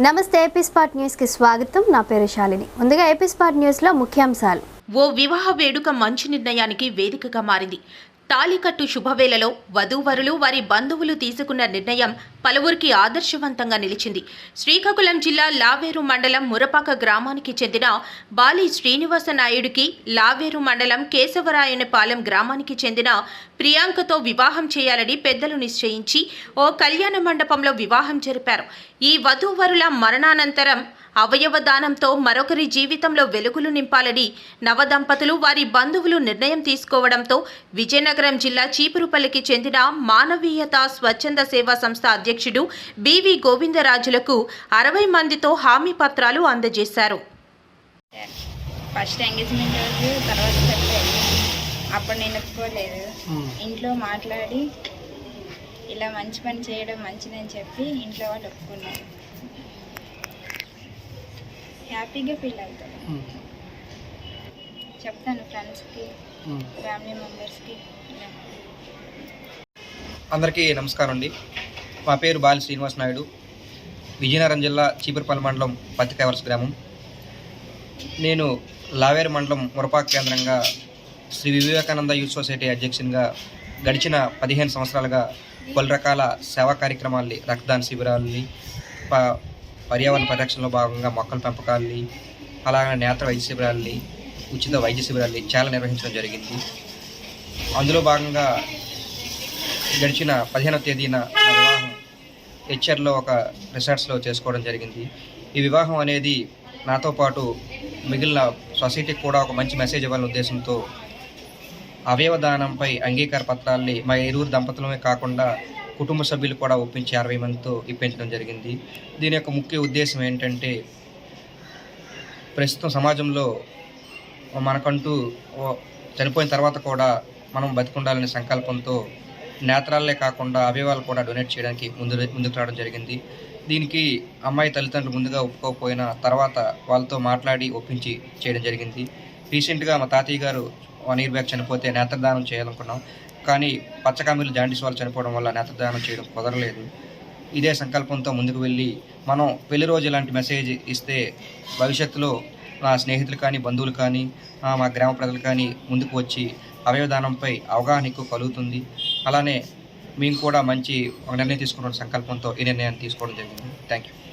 నమస్తే ఏపీ న్యూస్కి స్వాగతం. నా పేరు శాలిని. ముందుగా ఏపీ స్పాట్ న్యూస్లో ముఖ్యాంశాలు. ఓ వివాహ వేడుక మంచి నిర్ణయానికి వేదికగా మారింది. తాళికట్టు శుభవేళలో వధూవరులు వారి బంధువులు తీసుకున్న నిర్ణయం పలువురికి ఆదర్శవంతంగా నిలిచింది. శ్రీకాకుళం జిల్లా లావేరు మండలం మురపాక గ్రామానికి చెందిన బాలి శ్రీనివాస నాయుడికి లావేరు మండలం కేశవరాయనపాలెం గ్రామానికి చెందిన ప్రియాంకతో వివాహం చేయాలని పెద్దలు నిశ్చయించి ఓ కళ్యాణ మండపంలో వివాహం జరిపారు. ఈ వధూవరుల మరణానంతరం అవయవ దానంతో మరొకరి జీవితంలో వెలుగులు నింపాలని నవదంపతులు వారి బంధువులు నిర్ణయం తీసుకోవడంతో విజయనగరం జిల్లా చీపురుపల్లికి చెందిన మానవీయత స్వచ్ఛంద సేవా సంస్థ అధ్యక్షుడు బివి గోవిందరాజులకు అరవై మందితో హామీ పత్రాలు అందజేశారు. ఫస్ట్ ఎంగేజ్మెంట్ రోజు తర్వాత చెప్పలేదు అప్పుడు నేను ఒప్పుకోలేదు. ఇంట్లో మాట్లాడి ఇలా మంచి పని చేయడం మంచిదని చెప్పి ఇంట్లో వాళ్ళు ఒప్పుకున్నారు. హ్యాపీగా ఫీల్ అవుతాను చెప్తాను ఫ్రెండ్స్కి ఫ్యామిలీ మెంబర్స్కి. అందరికీ నమస్కారం అండి. మా పేరు బాలి శ్రీనివాస్ నాయుడు. విజయనగరం జిల్లా చీపురుపల్లి మండలం పత్తికాయవలస గ్రామం. నేను లావేరు మండలం మురపాక్ కేంద్రంగా శ్రీ వివేకానంద యూత్ సొసైటీ అధ్యక్షునిగా గడిచిన పదిహేను సంవత్సరాలుగా పలు రకాల సేవా కార్యక్రమాల్ని రక్తదాన శిబిరాలని ప పర్యావరణ పరిరక్షణలో భాగంగా మొక్కల పెంపకాలని అలాగే నేత్ర వైద్య శిబిరాలని ఉచిత వైద్య శిబిరాలని చాలా నిర్వహించడం జరిగింది. అందులో భాగంగా గడిచిన పదిహేనవ తేదీన వివాహం హెచ్ఆర్లో ఒక రిసార్ట్స్లో చేసుకోవడం జరిగింది. ఈ వివాహం అనేది నాతో పాటు మిగిలిన సొసైటీకి కూడా ఒక మంచి మెసేజ్ ఇవ్వాలనే ఉద్దేశంతో అవయవ దానంపై అంగీకార పత్రాల్ని మా ఇరువురు దంపతులమే కాకుండా కుటుంబ సభ్యులు కూడా ఒప్పించి అరవై మందితో ఇప్పించడం జరిగింది. దీని యొక్క ముఖ్య ఉద్దేశం ఏంటంటే ప్రస్తుతం సమాజంలో మనకంటూ చనిపోయిన తర్వాత కూడా మనం బతికుండాలనే సంకల్పంతో నేత్రాలే కాకుండా అవయవాలు కూడా డొనేట్ చేయడానికి ముందు ముందుకు రావడం జరిగింది. దీనికి అమ్మాయి తల్లిదండ్రులు ముందుగా ఒప్పుకోకపోయినా తర్వాత వాళ్ళతో మాట్లాడి ఒప్పించి చేయడం జరిగింది. రీసెంట్గా మా తాతయ్య గారు వన్ ఇయర్ బ్యాక్ చనిపోతే నేత్రదానం చేయాలనుకున్నాం. కానీ పచ్చకామిలు జాండీస్ వాళ్ళు చనిపోవడం వల్ల నేత్రదానం చేయడం కుదరలేదు. ఇదే సంకల్పంతో ముందుకు వెళ్ళి మనం పెళ్ళి రోజు ఇలాంటి మెసేజ్ ఇస్తే భవిష్యత్తులో మా స్నేహితులు కానీ బంధువులు కానీ మా గ్రామ ప్రజలు కానీ ముందుకు వచ్చి అవయవదానంపై అవగాహన ఎక్కువ కలుగుతుంది. అలానే మేము కూడా మంచి నిర్ణయం తీసుకున్న సంకల్పంతో ఈ నిర్ణయాన్ని తీసుకోవడం జరిగింది. Thank you